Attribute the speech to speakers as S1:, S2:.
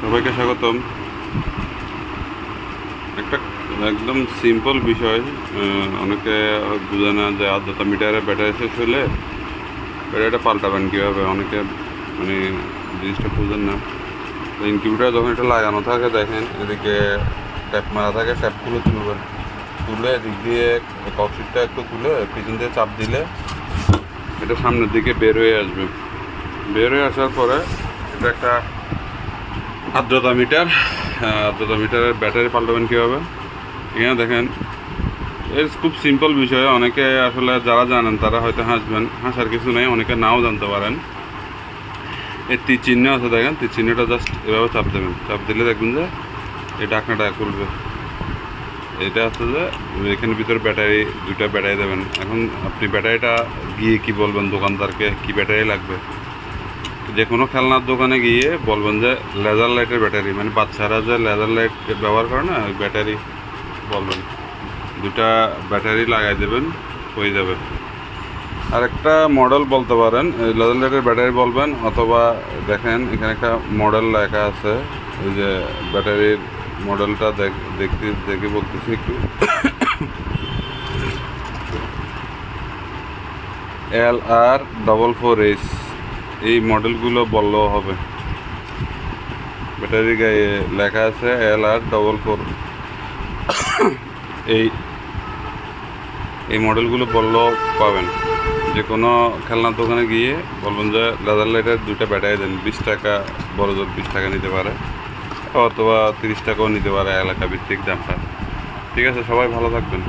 S1: সবাইকে স্বাগতম। একটা একদম সিম্পল বিষয় অনেকে বোঝে না যে আর্দ্রতা মিটারে ব্যাটারি শেষ হলে ব্যাটারিটা পাল্টাবেন কীভাবে? অনেকে মানে জিনিসটা বুঝেন না। ইনকিউবেটার যখন এটা লাগানো থাকে, দেখেন, এদিকে ট্যাপ মারা থাকে ট্যাপগুলো তুলবেন তুলে এদিক দিয়ে কক্সিটটা একটু তুলে পিছন দিয়ে চাপ দিলে এটা সামনের দিকে বের হয়ে আসবে। বের হয়ে আসার পরে এটা একটা আর্দ্রতা মিটার আহ, আর্দ্রতা মিটারের ব্যাটারি পাল্টাবেন কীভাবে? এখানে দেখেন এর খুব সিম্পল বিষয় অনেকে আসলে যারা জানেন তারা হয়তো হাসবেন হাসার কিছু নেই অনেকে নাও জানতে পারেন। এর তি চিহ্ন আছে দেখেন তি চিহ্নটা জাস্ট এভাবে চাপ দেবেন। চাপ দিলে দেখবেন যে এই ডাকনাটা খুলবে। এটা হচ্ছে যে এখানে ভিতরে ব্যাটারি দুইটা ব্যাটারি দেবেন। এখন আপনি ব্যাটারিটা গিয়ে কি বলবেন দোকানদারকে কি ব্যাটারি লাগবে? যে কোনো খেলনার দোকানে গিয়ে বলবেন যে লেজার লাইটের ব্যাটারি মানে বাচ্চারা যে লেজার লাইট ব্যবহার করে না ব্যাটারি বলবেন। দুটা ব্যাটারি লাগাই দেবেন, হয়ে যাবে। আর একটা মডেল বলতে পারেন লেজার লাইটের ব্যাটারি বলবেন, অথবা দেখেন, এখানে একটা মডেল লেখা আছে ওই যে ব্যাটারির মডেলটা দেখ, দেখতে, দেখে বলতেছি একটু। L R double four H এই মডেলগুলো বললেও হবে। ব্যাটারি গায়ে লেখা আছে এল আর ডবল ফোর এই এই মডেলগুলো বললেও পাবেন। যে কোনো খেলনার দোকানে গিয়ে বলবেন যে লেদার লাইটের দুইটা ব্যাটারি দেন, বিশ টাকা, বড় জোর বিশ টাকা নিতে পারে। অথবা তিরিশ টাকাও নিতে পারে এলাকা ভিত্তিক দামটা। ঠিক আছে, সবাই ভালো থাকবেন।